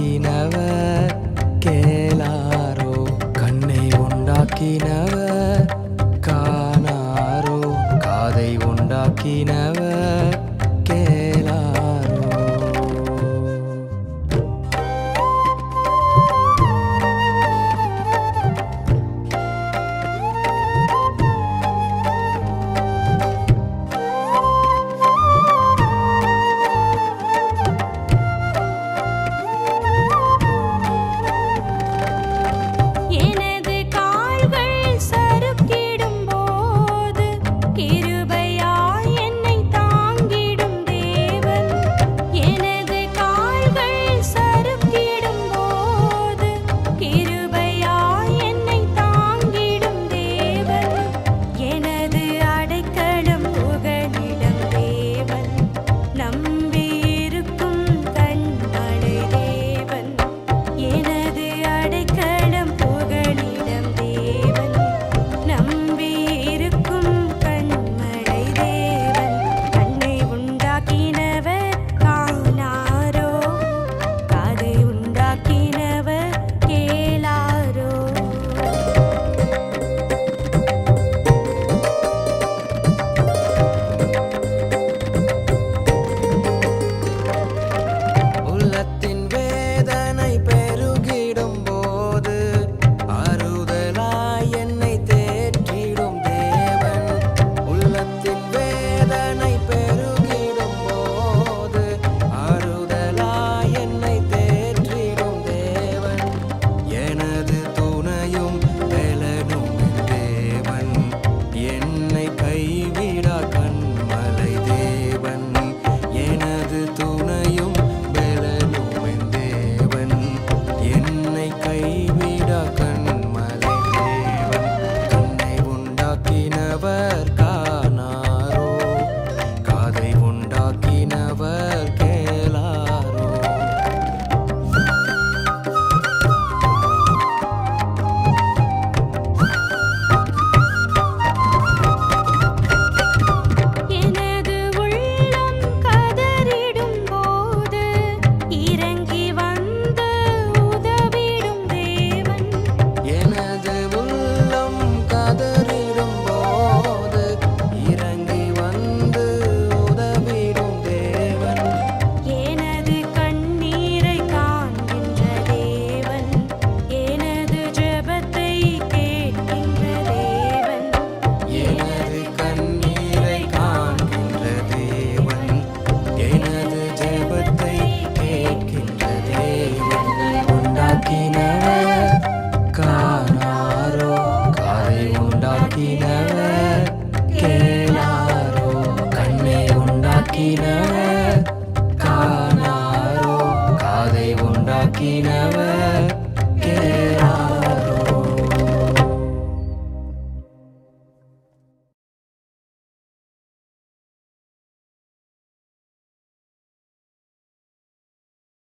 Kina. உண்டாக்கினவர் கேளாரோ? கண்ணை உண்டாக்கினவர் காணாரோ? காதை உண்டாக்கினவர்